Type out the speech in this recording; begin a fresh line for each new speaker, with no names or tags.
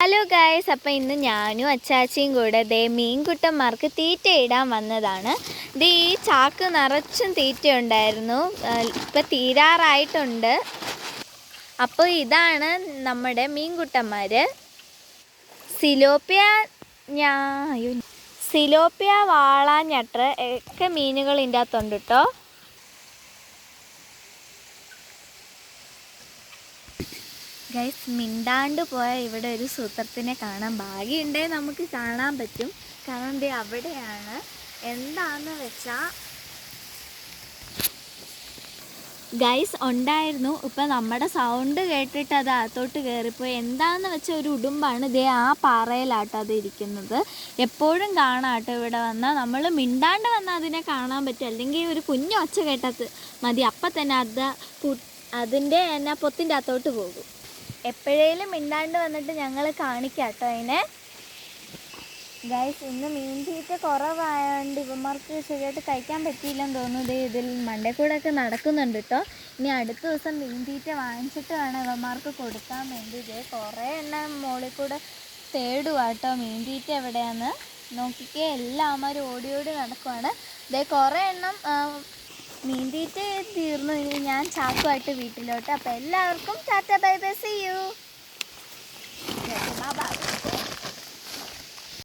Hello guys അപ്പം ഇന്ന് ഞാനും അച്ചാച്ചിയും കൂടെ ദേ മീൻകുട്ടന്മാർക്ക് തീറ്റ ഇടാൻ വന്നതാണ്. ദേ ഈ ചാക്ക് നിറച്ചും തീറ്റയുണ്ടായിരുന്നു ഇപ്പം തീരാറായിട്ടുണ്ട്. അപ്പോൾ ഇതാണ് നമ്മുടെ മീൻകുട്ടന്മാർ സിലോപ്പിയ ഞാ. സിലോപ്പിയ വാള ഞട്ടർ ഒക്കെ മീനുകൾ ഇതിന്റെ അകത്തുണ്ട് കേട്ടോ ഗൈസ് മിണ്ടാണ്ട് പോയ ഇവിടെ ഒരു സൂത്രത്തിനെ കാണാൻ ഭാഗ്യമുണ്ടേ നമുക്ക് കാണാൻ പറ്റും. കാരണം ദേ അവിടെയാണ്. എന്താന്ന് വെച്ചാൽ ഗൈസ് ഉണ്ടായിരുന്നു. ഇപ്പം നമ്മുടെ സൗണ്ട് കേട്ടിട്ട് അത് അകത്തോട്ട് കയറിപ്പോയി എന്താന്ന് വെച്ചാൽ ഒരു ഉടുമ്പാണ് ദേ ആ പാറയിലാട്ടോ അത് ഇരിക്കുന്നത്. എപ്പോഴും കാണാട്ടോ ഇവിടെ വന്നാൽ നമ്മൾ മിണ്ടാണ്ട് വന്നാൽ അതിനെ കാണാൻ പറ്റും. അല്ലെങ്കിൽ ഒരു കുഞ്ഞു ഒച്ച കേട്ടത് മതി. അപ്പം തന്നെ അത് അതിന്റെ എന്നാ പൊത്തിന്റെ അകത്തോട്ട് പോകും. എപ്പോഴേലും മിണ്ടാണ്ട് വന്നിട്ട് ഞങ്ങൾ കാണിക്കാം കേട്ടോ അതിനെ. ഗൈസ് ഇന്ന് മീൻ തീറ്റ കുറവായതുകൊണ്ട് ഇവന്മാർക്ക് ശരിയായിട്ട് കഴിക്കാൻ പറ്റിയില്ലെന്ന് തോന്നുന്നു. ദേ ഇതിൽ മണ്ടേ കൂടെ ഒക്കെ നടക്കുന്നുണ്ട് കേട്ടോ ഇനി അടുത്ത ദിവസം മീൻ തീറ്റ വാങ്ങിച്ചിട്ട് വേണം ഇവന്മാർക്ക് കൊടുക്കാൻ വേണ്ടി. ഇത് കുറേ എണ്ണം മുകളിൽ കൂടെ തേടുക കേട്ടോ മീൻ തീറ്റ എവിടെയാന്ന്. നോക്കിക്കേ എല്ലാവന്മാരും ഓടി ഓടിയോടി നടക്കുവാണ്. ഇതേ കുറേ എണ്ണം തീറ്റ തീർന്നു. ഞാൻ ചാക്കുമായിട്ട് വീട്ടിലോട്ട്. അപ്പോൾ എല്ലാവർക്കും tata bye bye. See you